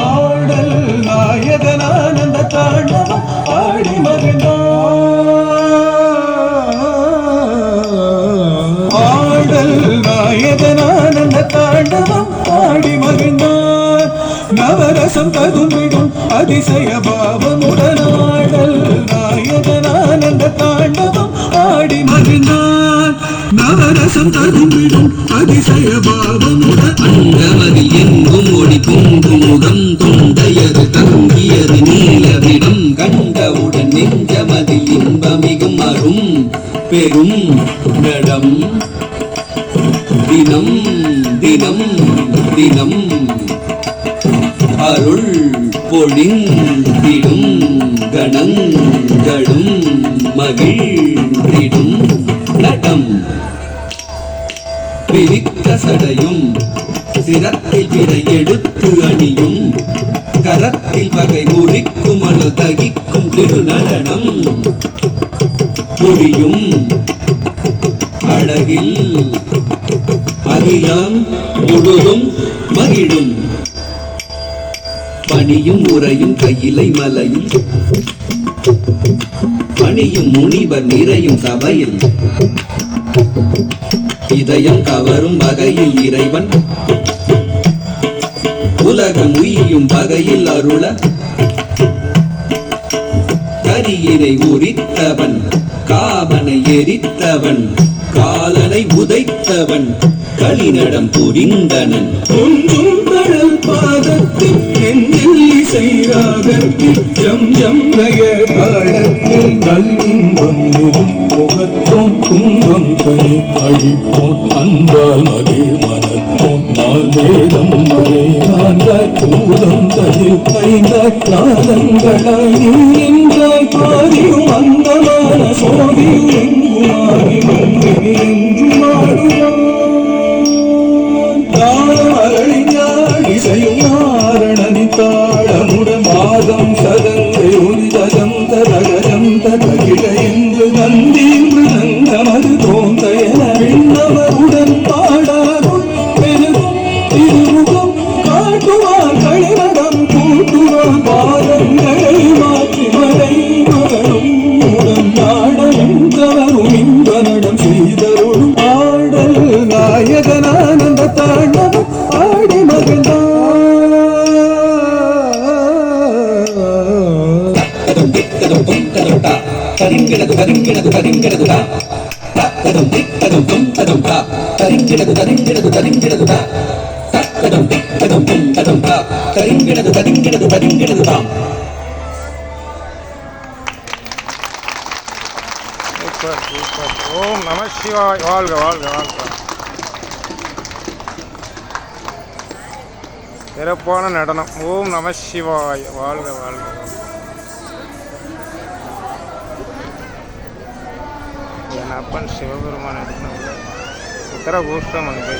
ஆடல் நாயகனானந்த தாண்டவம் ஆடி மகிழ்ந்தார் ஆடல் நாயகனானந்த தாண்டவம் ஆடி மகிழ்ந்தார் நவரசம் ததும்பிடும் அதிசய பாவமுடன் ஆடல் நாயகனானந்த தாண்டவம் ஆடி மகிழ்ந்தார் நவரசம் ததும்பிடும் அதிசய பாவமுடன் அங்கமதில் எங்கும் ஒளி பொங்கும் தொண்டையது தங்கியது நீலவிடம் கண்டவுடன் நெஞ்சமதில் இன்பமிகும் அரும் பெரும் நடம். தினம் தினம் தினம் அருள் பொழிந்திடும் கணங்களும் மகிழ்ந்திடும் நடம். பிரித்த சடையும். சிரத்தில் பிறை எடுத்து அணியும். கரத்தில் வகை முறிக்கும் அணு தகிக்கும் திருநடனம் புரியும். அழகில் அகிலம் முழுதும் மகிழும். பணியும் உறையும் கையிலை மலையும். பணியும் முனிவர் நிறையும் சபையில். இதயம் கவரும் வகையில் இறைவன். உலகம் உயியும் வகையில் அருள. கரியினை உரித்தவன் காவனை எரித்தவன் காலனை உதைத்தவன் களிநடம் புரிந்தனன். பாதத்தில் நெஞ்சில் இசை ராகத்தில் ஜம் ஜம் நல்லின்பம் முகத்தோம் துன்பம் தனி அழிப்போம். அன்பால் மதி மனத்தோம் நாவேதம் மறையாந்த பூதம் நாதங்களாய் நின்றாய். பாரியும் அந்தமான சோதியும் எங்குமாறி வந்து என்றும் காட்டுவார் களிரகம் கூட்டுவார் பாதங்களை மாற்றி மறை மகளும் உடன் நாடலும் கவரும் இன்பனடம் செய்தருளும் ஆடல் நாயகனானந்த தாண்டவம் ஆடி மகிழ்ந்தார் கதம் திக்கதம் தொம் கதம் தா கரிங்கிடது கரிங்கிடது தா கதம் திக்கதம் தொம் கதம் கதம் கதம் தா கதிங்கிடது கதிங்கிடது கரிங்கிடது தா சூப்பர் சூப்பர். ஓம் நம சிவாய் வாழ்க வாழ்க. வாழ்க சிறப்பான நடனம். ஓம் நம சிவாய் வாழ்க வாழ்க என் அப்பன் சிவபெருமான் எடுக்கணும். உத்தர கோஷ்டம் அங்கே.